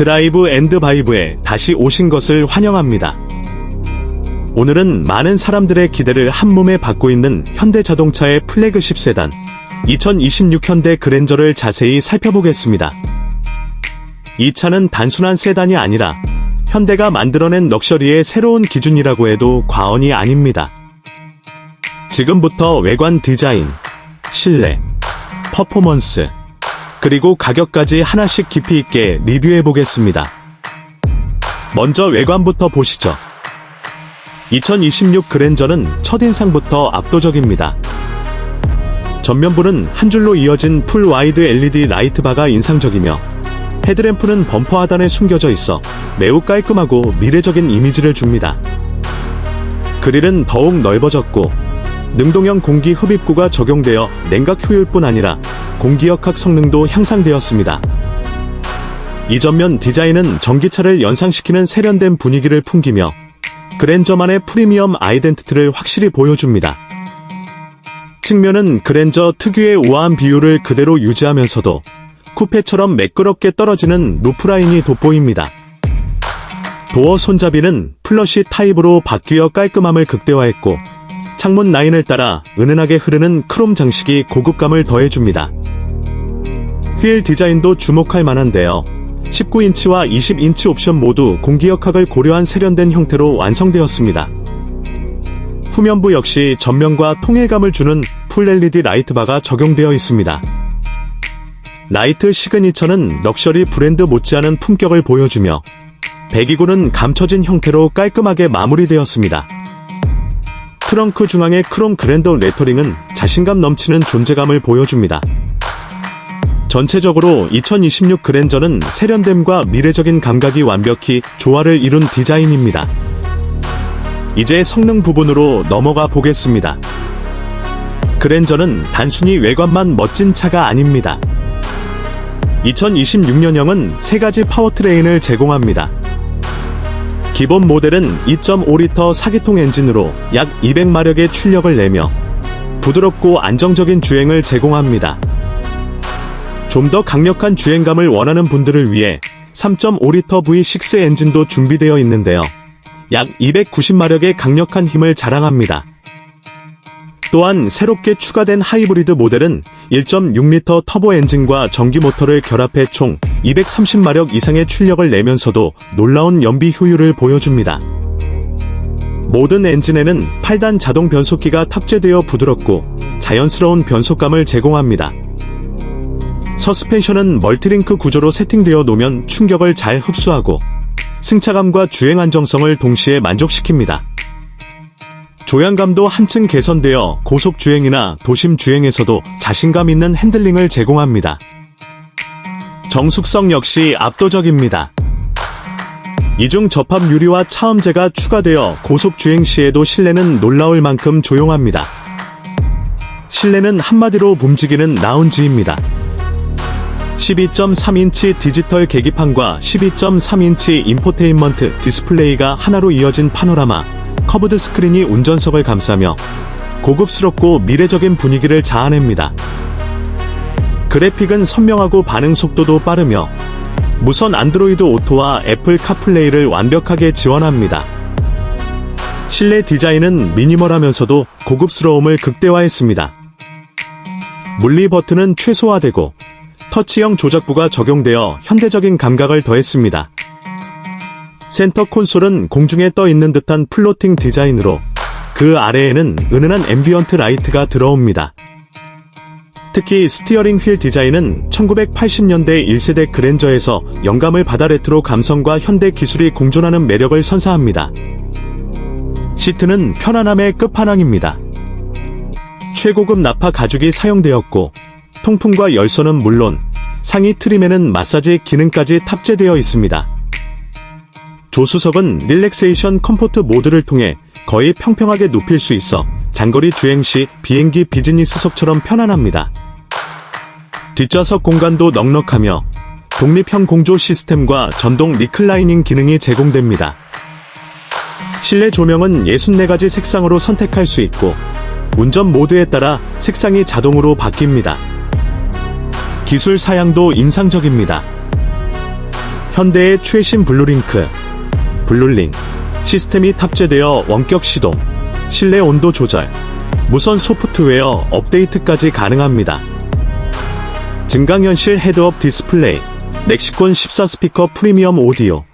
드라이브 앤드 바이브에 다시 오신 것을 환영합니다. 오늘은 많은 사람들의 기대를 한 몸에 받고 있는 현대자동차의 플래그십 세단 2026 현대 그랜저를 자세히 살펴보겠습니다. 이 차는 단순한 세단이 아니라 현대가 만들어낸 럭셔리의 새로운 기준이라고 해도 과언이 아닙니다. 지금부터 외관 디자인, 실내, 퍼포먼스, 그리고 가격까지 하나씩 깊이 있게 리뷰해 보겠습니다. 먼저 외관부터 보시죠. 2026 그랜저는 첫인상부터 압도적입니다. 전면부는 한 줄로 이어진 풀 와이드 LED 라이트바가 인상적이며 헤드램프는 범퍼 하단에 숨겨져 있어 매우 깔끔하고 미래적인 이미지를 줍니다. 그릴은 더욱 넓어졌고 능동형 공기 흡입구가 적용되어 냉각 효율뿐 아니라 공기역학 성능도 향상되었습니다. 이 전면 디자인은 전기차를 연상시키는 세련된 분위기를 풍기며 그랜저만의 프리미엄 아이덴티티를 확실히 보여줍니다. 측면은 그랜저 특유의 우아한 비율을 그대로 유지하면서도 쿠페처럼 매끄럽게 떨어지는 루프라인이 돋보입니다. 도어 손잡이는 플러시 타입으로 바뀌어 깔끔함을 극대화했고 창문 라인을 따라 은은하게 흐르는 크롬 장식이 고급감을 더해줍니다. 휠 디자인도 주목할 만한데요. 19인치와 20인치 옵션 모두 공기역학을 고려한 세련된 형태로 완성되었습니다. 후면부 역시 전면과 통일감을 주는 풀 LED 라이트바가 적용되어 있습니다. 라이트 시그니처는 럭셔리 브랜드 못지않은 품격을 보여주며 배기구는 감춰진 형태로 깔끔하게 마무리되었습니다. 트렁크 중앙의 크롬 그랜드 레터링은 자신감 넘치는 존재감을 보여줍니다. 전체적으로 2026 그랜저는 세련됨과 미래적인 감각이 완벽히 조화를 이룬 디자인입니다. 이제 성능 부분으로 넘어가 보겠습니다. 그랜저는 단순히 외관만 멋진 차가 아닙니다. 2026년형은 세 가지 파워트레인을 제공합니다. 기본 모델은 2.5리터 4기통 엔진으로 약 200마력의 출력을 내며 부드럽고 안정적인 주행을 제공합니다. 좀 더 강력한 주행감을 원하는 분들을 위해 3.5리터 V6 엔진도 준비되어 있는데요. 약 290마력의 강력한 힘을 자랑합니다. 또한 새롭게 추가된 하이브리드 모델은 1.6리터 터보 엔진과 전기 모터를 결합해 총 230마력 이상의 출력을 내면서도 놀라운 연비 효율을 보여줍니다. 모든 엔진에는 8단 자동 변속기가 탑재되어 부드럽고 자연스러운 변속감을 제공합니다. 서스펜션은 멀티링크 구조로 세팅되어 놓으면 충격을 잘 흡수하고 승차감과 주행 안정성을 동시에 만족시킵니다. 조향감도 한층 개선되어 고속 주행이나 도심 주행에서도 자신감 있는 핸들링을 제공합니다. 정숙성 역시 압도적입니다. 이중 접합 유리와 차음재가 추가되어 고속 주행 시에도 실내는 놀라울 만큼 조용합니다. 실내는 한마디로 움직이는 라운지입니다. 12.3인치 디지털 계기판과 12.3인치 인포테인먼트 디스플레이가 하나로 이어진 파노라마, 커브드 스크린이 운전석을 감싸며 고급스럽고 미래적인 분위기를 자아냅니다. 그래픽은 선명하고 반응 속도도 빠르며 무선 안드로이드 오토와 애플 카플레이를 완벽하게 지원합니다. 실내 디자인은 미니멀하면서도 고급스러움을 극대화했습니다. 물리 버튼은 최소화되고 터치형 조작부가 적용되어 현대적인 감각을 더했습니다. 센터 콘솔은 공중에 떠 있는 듯한 플로팅 디자인으로 그 아래에는 은은한 앰비언트 라이트가 들어옵니다. 특히 스티어링 휠 디자인은 1980년대 1세대 그랜저에서 영감을 받아 레트로 감성과 현대 기술이 공존하는 매력을 선사합니다. 시트는 편안함의 끝판왕입니다. 최고급 나파 가죽이 사용되었고 통풍과 열선은 물론 상위 트림에는 마사지 기능까지 탑재되어 있습니다. 조수석은 릴렉세이션 컴포트 모드를 통해 거의 평평하게 눕힐 수 있어 장거리 주행 시 비행기 비즈니스석처럼 편안합니다. 뒷좌석 공간도 넉넉하며 독립형 공조 시스템과 전동 리클라이닝 기능이 제공됩니다. 실내 조명은 64가지 색상으로 선택할 수 있고 운전 모드에 따라 색상이 자동으로 바뀝니다. 기술 사양도 인상적입니다. 현대의 최신 블루링크, 블룰링 시스템이 탑재되어 원격 시동, 실내 온도 조절, 무선 소프트웨어 업데이트까지 가능합니다. 증강현실 헤드업 디스플레이, 넥시콘 14 스피커 프리미엄 오디오,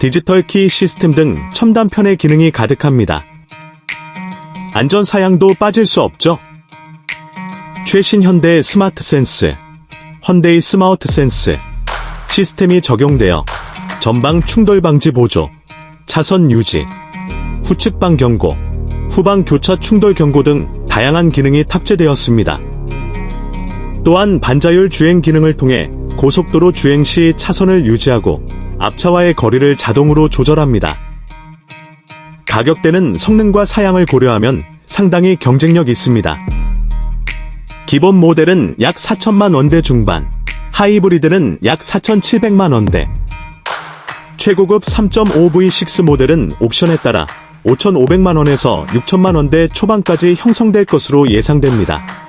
디지털 키 시스템 등 첨단 편의 기능이 가득합니다. 안전 사양도 빠질 수 없죠. 최신 현대 스마트 센스, 헌데이 스마트 센스 시스템이 적용되어 전방 충돌 방지 보조, 차선 유지, 후측방 경고, 후방 교차 충돌 경고 등 다양한 기능이 탑재되었습니다. 또한 반자율 주행 기능을 통해 고속도로 주행 시 차선을 유지하고 앞차와의 거리를 자동으로 조절합니다. 가격대는 성능과 사양을 고려하면 상당히 경쟁력 있습니다. 기본 모델은 약 4천만 원대 중반, 하이브리드는 약 4,700만 원대, 최고급 3.5V6 모델은 옵션에 따라 5,500만 원에서 6천만 원대 초반까지 형성될 것으로 예상됩니다.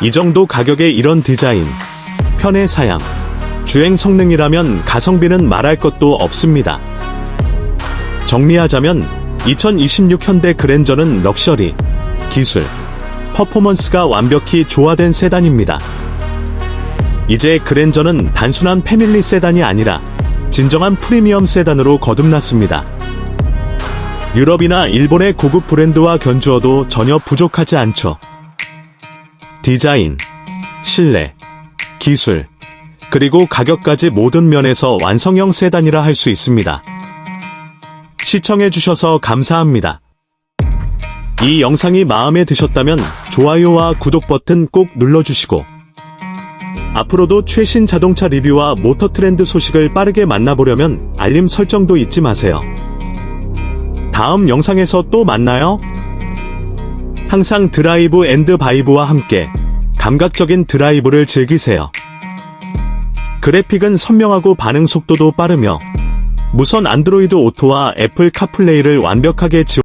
이 정도 가격의 이런 디자인, 편의 사양, 주행 성능이라면 가성비는 말할 것도 없습니다. 정리하자면 2026 현대 그랜저는 럭셔리, 기술, 퍼포먼스가 완벽히 조화된 세단입니다. 이제 그랜저는 단순한 패밀리 세단이 아니라 진정한 프리미엄 세단으로 거듭났습니다. 유럽이나 일본의 고급 브랜드와 견주어도 전혀 부족하지 않죠. 디자인, 실내, 기술, 그리고 가격까지 모든 면에서 완성형 세단이라 할 수 있습니다. 시청해주셔서 감사합니다. 이 영상이 마음에 드셨다면 좋아요와 구독 버튼 꼭 눌러주시고 앞으로도 최신 자동차 리뷰와 모터 트렌드 소식을 빠르게 만나보려면 알림 설정도 잊지 마세요. 다음 영상에서 또 만나요. 항상 드라이브 앤드 바이브와 함께 감각적인 드라이브를 즐기세요. 그래픽은 선명하고 반응 속도도 빠르며 무선 안드로이드 오토와 애플 카플레이를 완벽하게 지원